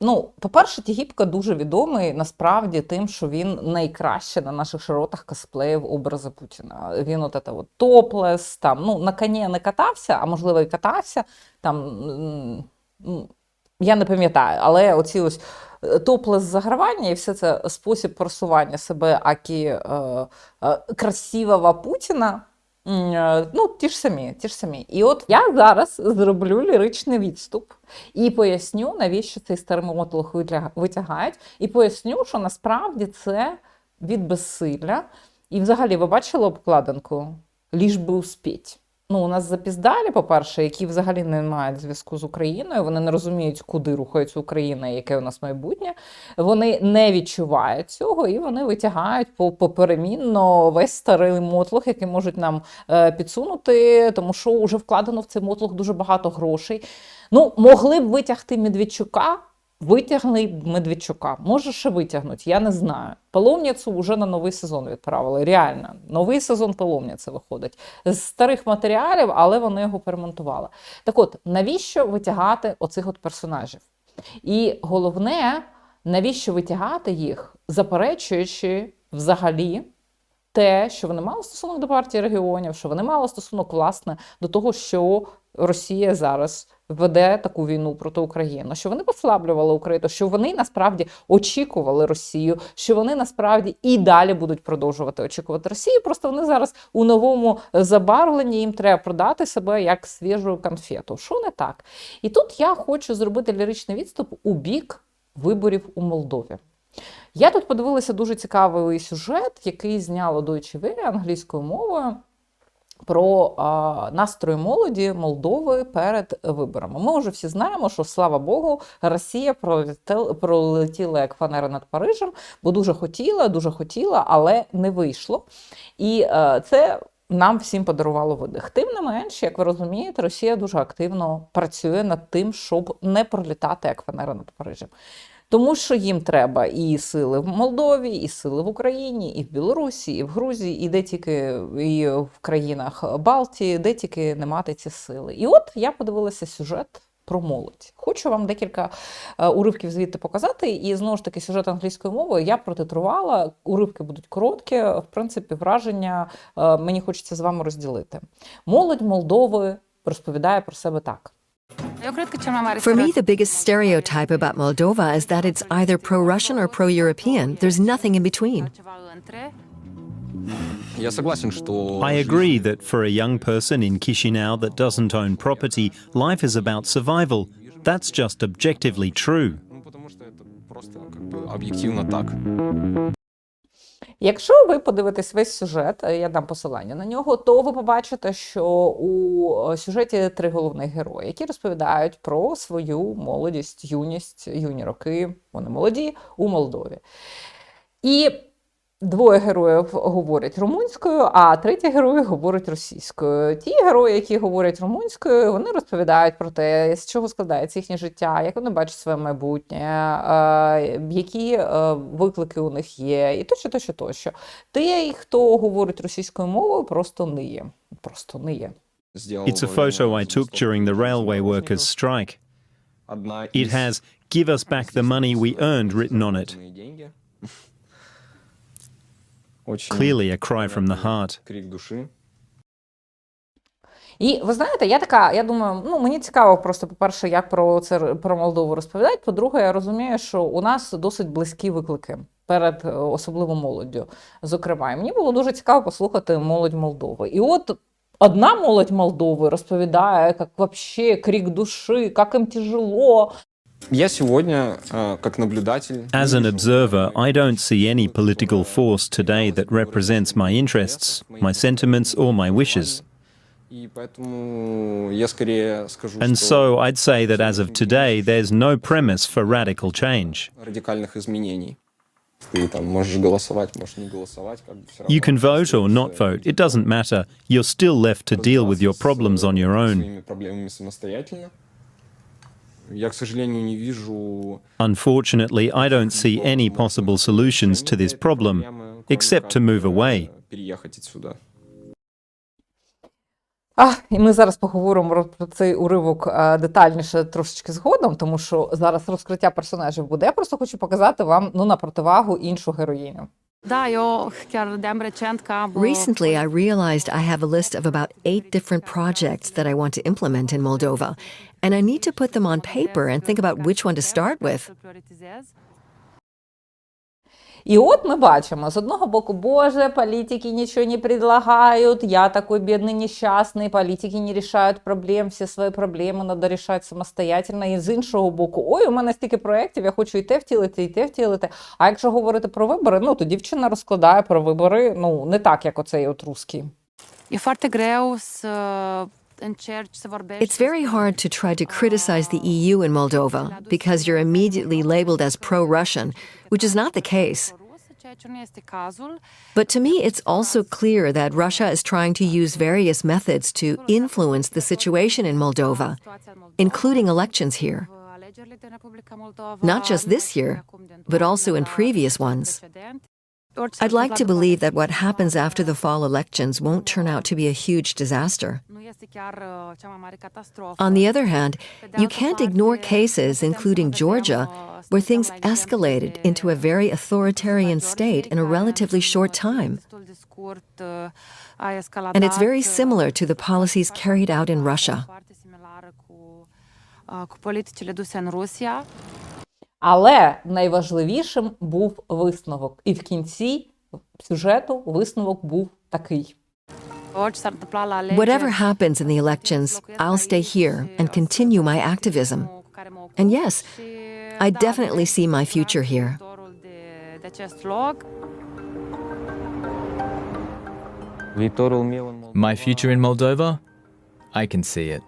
Ну, по-перше, Тігіпка дуже відомий насправді тим, що він найкраще на наших широтах косплеїв образи Путіна. Він от це от топлес, там, ну, на коні не катався, а можливо і катався. Там, я не пам'ятаю, але оці ось е, топлес загравання і все це спосіб просування себе акі е, е, красивого Путіна. Ну, ті ж самі, ті ж самі. І от я зараз зроблю ліричний відступ і поясню, навіщо цей старий мотлох витягають, і поясню, що насправді це від безсилля. І взагалі, ви бачили обкладинку? Ліж би успіть. Ну, у нас запіздалі, по-перше, які взагалі не мають зв'язку з Україною, вони не розуміють, куди рухається Україна і яке у нас майбутнє. Вони не відчувають цього і вони витягають поперемінно весь старий мотлох, який можуть нам е, підсунути, тому що вже вкладено в цей мотлох дуже багато грошей. Ну, могли б витягти Медведчука, витягли Медведчука. Може, ще витягнуть, я не знаю. Половницю вже на новий сезон відправили. Реально, новий сезон половниці виходить з старих матеріалів, але вони його перемонтували. Так от, навіщо витягати оцих от персонажів? І головне, навіщо витягати їх, заперечуючи взагалі те, що вони мали стосунок до партії регіонів, що вони мали стосунок власне до того, що Росія зараз веде таку війну проти України, що вони послаблювали Україну, що вони насправді очікували Росію, що вони насправді і далі будуть продовжувати очікувати Росію. Просто вони зараз у новому забарвленні їм треба продати себе як свіжу конфету. Що не так? І тут я хочу зробити ліричний відступ у бік виборів у Молдові. Я тут подивилася дуже цікавий сюжет, який зняло Deutsche Welle англійською мовою про а, настрої молоді Молдови перед виборами. Ми вже всі знаємо, що слава Богу, Росія пролетел- пролетіла як фанера над Парижем, бо дуже хотіла, дуже хотіла, але не вийшло. І е, це. Нам всім подарувало видих. Тим не менш, як ви розумієте, Росія дуже активно працює над тим, щоб не пролітати як фанера над Парижем. Тому що їм треба і сили в Молдові, і сили в Україні, і в Білорусі, і в Грузії, і де тільки і в країнах Балтії, де тільки не мати ці сили. І от я подивилася сюжет. Про молодь. Хочу вам декілька е, уривків звідти показати. І знову ж таки, сюжет англійською мовою я протитрувала. Уривки будуть короткі. В принципі, враження е, мені хочеться з вами розділити. Молодь Молдови розповідає про себе так. For me, the biggest stereotype about Moldova is that it's either pro Russian or pro European. There's nothing in between. I agree that for a young person in Chisinau that doesn't own property, life is about survival. That's just objectively true. Якщо ви подивитесь весь сюжет, е, я дам посилання на нього, то ви побачите, що у е, сюжеті три головних герої, які розповідають про свою молодість, юність, юні роки, вони молоді у Молдові. І двоє героїв говорять румунською, а третій герой говорить російською. Ті герої, які говорять румунською, вони розповідають про те, з чого складається їхнє життя, як вони бачать своє майбутнє, е, які е, виклики у них є, і тощо, тощо, тощо. Той, хто говорить російською мовою, просто ниє. Просто ниє. Сделал It's a photo I took during the railway workers' strike. It has give us back the money we earned written on it. Clearly a cry from the heart. крик души. І ви знаєте, я така, я думаю, ну мені цікаво просто, по-перше, як про це про Молдову розповідають. По-друге, я розумію, що у нас досить близькі виклики перед е, особливо молоддю. Зокрема, і мені було дуже цікаво послухати молодь Молдови. І от одна молодь Молдови розповідає, як вообще крик душі, як їм тяжело. As an observer, I don't see any political force today that represents my interests, my sentiments, or my wishes. And so I'd say that as of today, there's no premise for radical change. You can vote or not vote, it doesn't matter. You're still left to deal with your problems on your own. Unfortunately, I don't see any possible solutions to this problem, except to move away. переехать отсюда. А, і ми зараз поговоримо про- цей уривок детальніше трошечки згодом, тому що зараз розкриття персонажів буде. Я просто хочу показати вам ну на противагу іншу героїню. Да, eu chiar de-am recent că am... Recently, I realized I have a list of about eight different projects that I want to implement in Moldova, and I need to put them on paper and think about which one to start with. І от ми бачимо з одного боку, боже, політики нічого не предлагають, я такой бідний нещасний, політики не рішають проблем, всі свої проблеми треба рішати самостоятельно. І з іншого боку, ой, у мене стільки проєктів, я хочу і те втілити, і те втілити. А якщо говорити про вибори, ну то дівчина розкладає про вибори, ну не так, як оцей от русський. Încerci să vorbești... It's very hard to try to criticize the EU in Moldova because you're immediately labeled as pro Russian, which is not the case. But to me, it's also clear that Russia is trying to use various methods to influence the situation in Moldova, Situația în Moldova, including elections here. alegerile din Republica Moldova... Not just this year, but also in previous ones. I'd like to believe that what happens after the fall elections won't turn out to be a huge disaster. Uh. On the other hand, you can't ignore cases, including Georgia, where things escalated into a very authoritarian state in a relatively short time. Uh, And it's very uh, similar to the policies carried out in Russia. Але найважливішим був висновок. І в кінці сюжету висновок був такий. Orice s-ar întâmpla la alegeri, Whatever happens in the elections, I'll stay here and continue my activism. cu care mă ocup And yes, și, I da, definitely doresc see my cu future siguranță here. viitorul De, de acest loc. Viitorul meu în Moldova... My future in Moldova? I can see it.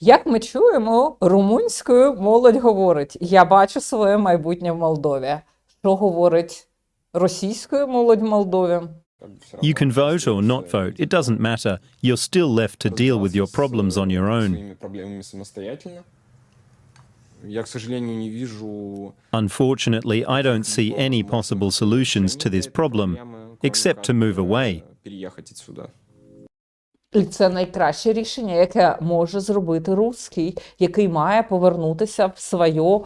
Як ми чуємо, румунською молодь говорить: Я бачу своє майбутнє в Молдові. Що говорить російською молодь в Молдові? Как бы всё You равно can vote or всё not свои- vote, it doesn't matter. You're still left to deal with your разбираться с, problems on your э, own. Своими проблемами самостоятельно. Я, к сожалению, не вижу... Unfortunately, I don't see any possible solutions to this problem except to move away. І це найкраще рішення, яке може зробити русський, який має повернутися в своє,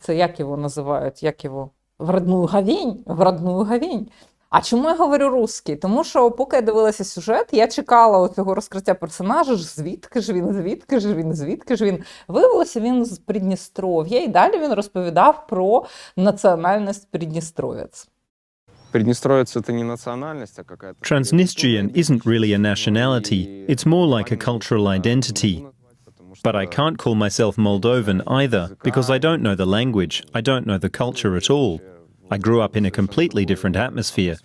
це як його називають, як його, в родную гавінь, в родную гавінь. А чому я говорю русський? Тому що поки я дивилася сюжет, я чекала цього розкриття персонажа, ж звідки ж він, звідки ж він, звідки ж він. Виявилося, він з Придністров'я, і далі він розповідав про національність Придністровець. Transnistrian isn't really a nationality, it's more like a cultural identity. But I can't call myself Moldovan either because I don't know the language, I don't know the culture at all. I grew up in a completely different atmosphere.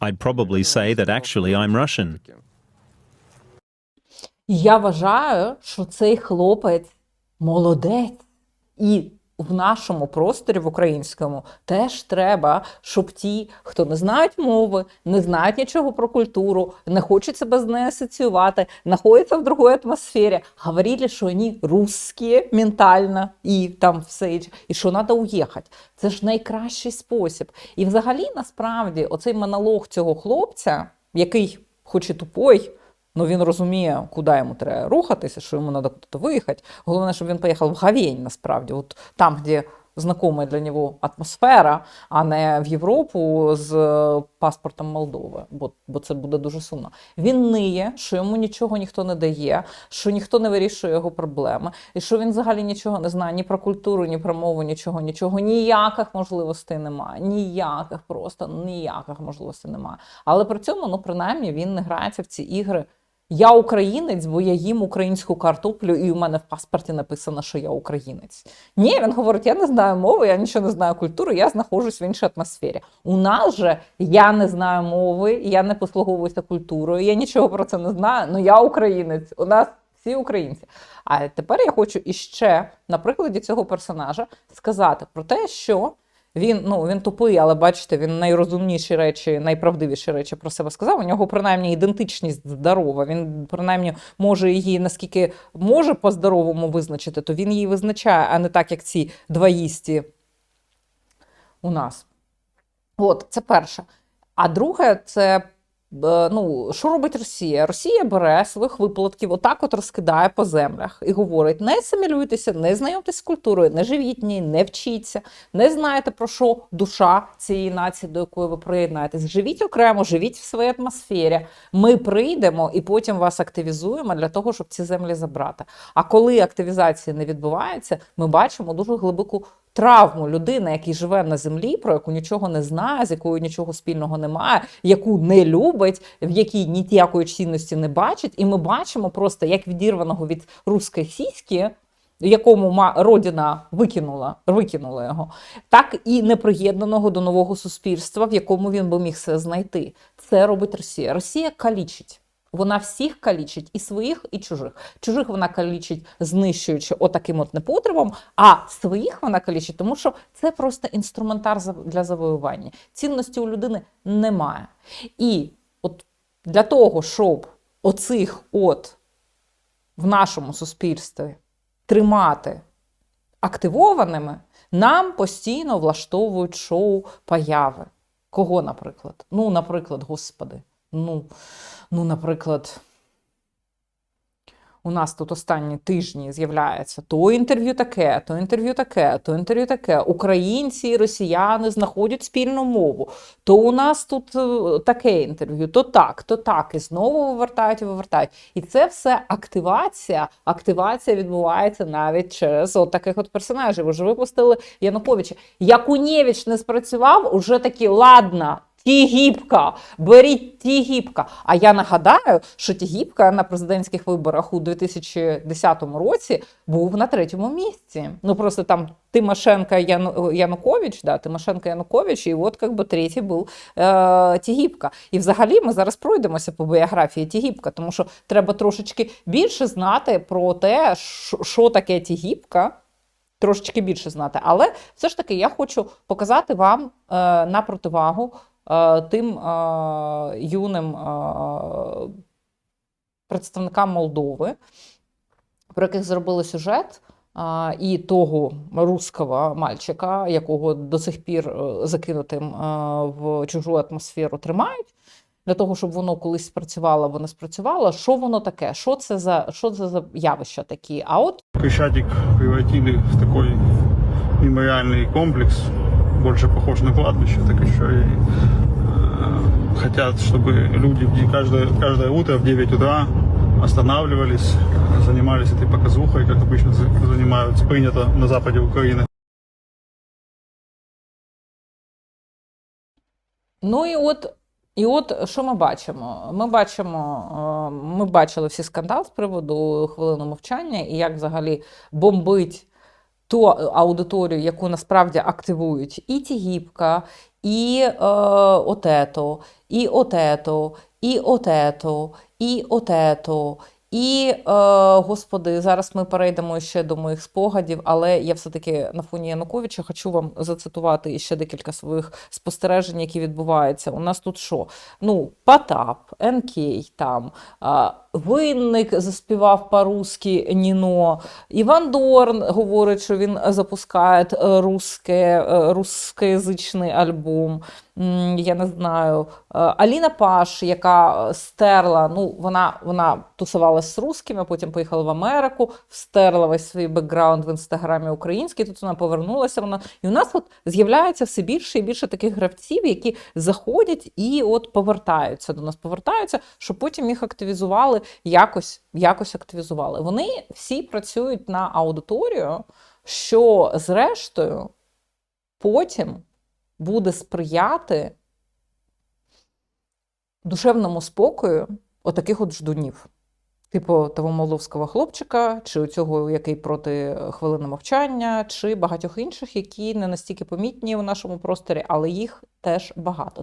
I'd probably say that actually I'm Russian. Я вважаю, що цей хлопець молодець. І в нашому просторі, в українському, теж треба, щоб ті, хто не знають мови, не знають нічого про культуру, не хочуть себе з нею асоціювати, знаходяться в другій атмосфері, говорили, що вони русські ментально і там все і що треба уїхати. Це ж найкращий спосіб. І взагалі, насправді, оцей монолог цього хлопця, який, хоч і тупой, Ну він розуміє, куди йому треба рухатися, що йому треба куди виїхати. Головне, щоб він поїхав в Гавінь, насправді, от там, де знакома для нього атмосфера, а не в Європу з е, паспортом Молдови, бо, бо це буде дуже сумно. Він ниє, що йому нічого ніхто не дає, що ніхто не вирішує його проблеми, і що він взагалі нічого не знає ні про культуру, ні про мову, нічого, нічого, ніяких можливостей немає. Ніяких, просто ніяких можливостей немає. Але при цьому, ну принаймні, він не грається в ці ігри. Я українець, бо я їм українську картоплю, і у мене в паспорті написано, що я українець. Ні, він говорить: я не знаю мови, я нічого не знаю культури, я знаходжусь в іншій атмосфері. У нас же я не знаю мови, я не послуговуюся культурою, я нічого про це не знаю. Ну я українець. У нас всі українці. А тепер я хочу іще на прикладі цього персонажа сказати про те, що він ну він тупий, але бачите, він найрозумніші речі, найправдивіші речі про себе сказав. У нього принаймні ідентичність здорова. Він принаймні може її наскільки може по-здоровому визначити, то він її визначає, а не так, як ці двоїсті у нас. От, це перше. А друге, це ну, що робить Росія? Росія бере своїх виплатків, отак от розкидає по землях і говорить: не асимілюйтеся, не знайомтесь з культурою, не живіть ній, не вчіться, не знаєте про що душа цієї нації, до якої ви приєднаєтесь. Живіть окремо, живіть в своїй атмосфері. Ми прийдемо і потім вас активізуємо для того, щоб ці землі забрати. А коли активізація не відбувається, ми бачимо дуже глибоку травму людини, який живе на землі, про яку нічого не знає, з якою нічого спільного немає, яку не любить, в якій ніякої цінності не бачить. І ми бачимо просто як відірваного від руської сіськи. Якому родина викинула, викинула його, так і неприєднаного до нового суспільства, в якому він би міг себе знайти. Це робить Росія. Росія калічить. Вона всіх калічить, і своїх, і чужих. Чужих вона калічить, знищуючи отаким от непотребом, а своїх вона калічить, тому що це просто інструментар для завоювання. Цінності у людини немає. І от для того, щоб оцих от в нашому суспільстві тримати активованими, нам постійно влаштовують шоу появи. Кого, наприклад? Ну, наприклад, господи. Ну, ну, наприклад, у нас тут останні тижні з'являється то інтерв'ю таке, то інтерв'ю таке, то інтерв'ю таке. Українці і росіяни знаходять спільну мову. То у нас тут е, таке інтерв'ю, то так, то так. І знову вивертають і вивертають. І це все активація. Активація відбувається навіть через от таких от персонажів. Уже випустили Януковича. Якунєвич не спрацював, уже такі ладно. Тігіпка, беріть Тігіпка. А я нагадаю, що Тігіпка на президентських виборах у 2010 році був на третьому місці. Ну просто там Тимошенко Яну, Янукович, да, Тимошенко Янукович, і от як би третій був е, Тігіпка. І взагалі ми зараз пройдемося по біографії Тігіпка, тому що треба трошечки більше знати про те, що- таке Тігіпка. Трошечки більше знати, але все ж таки я хочу показати вам е, на противагу тим юним представникам Молдови, про яких зробили сюжет, і того русского мальчика, якого до сих пір е, закинутим е, в чужу атмосферу тримають. Для того, щоб воно колись спрацювало або не спрацювало, що воно таке? Що це за що це за явища такі? А от Крещатик превратили в такой мемориальный комплекс, больше похож на кладбище, так еще и э, хотят, чтобы люди в де- каждое, каждое утро в 9 утра останавливались, занимались этой показухой, как обычно за- занимаются, принято на западе Украины. Ну і от, і от що ми бачимо? Ми бачимо, е, ми бачили всі скандал з приводу хвилини мовчання і як взагалі бомбить ту аудиторію, яку насправді активують і Тігіпка, і е, отето, і отето, і отето, і отето. І, е, господи, зараз ми перейдемо ще до моїх спогадів, але я все-таки на фоні Януковича хочу вам зацитувати ще декілька своїх спостережень, які відбуваються. У нас тут що? Ну, Потап, НК, там, а, Винник заспівав по-русски Ніно. Іван Дорн говорить, що він запускає е, русське, е, русскоязичний альбом. Я не знаю. Е, Аліна Паш, яка стерла, ну вона, вона тусувалася з русскими, потім поїхала в Америку, встерла весь свій бекграунд в інстаграмі український. Тут вона повернулася. Вона і у нас от з'являється все більше і більше таких гравців, які заходять і от повертаються до нас, повертаються, щоб потім їх активізували, якось, якось активізували. Вони всі працюють на аудиторію, що зрештою потім буде сприяти душевному спокою отаких от ждунів. Типу того молдовського хлопчика, чи цього, який проти хвилини мовчання, чи багатьох інших, які не настільки помітні у нашому просторі, але їх теж багато.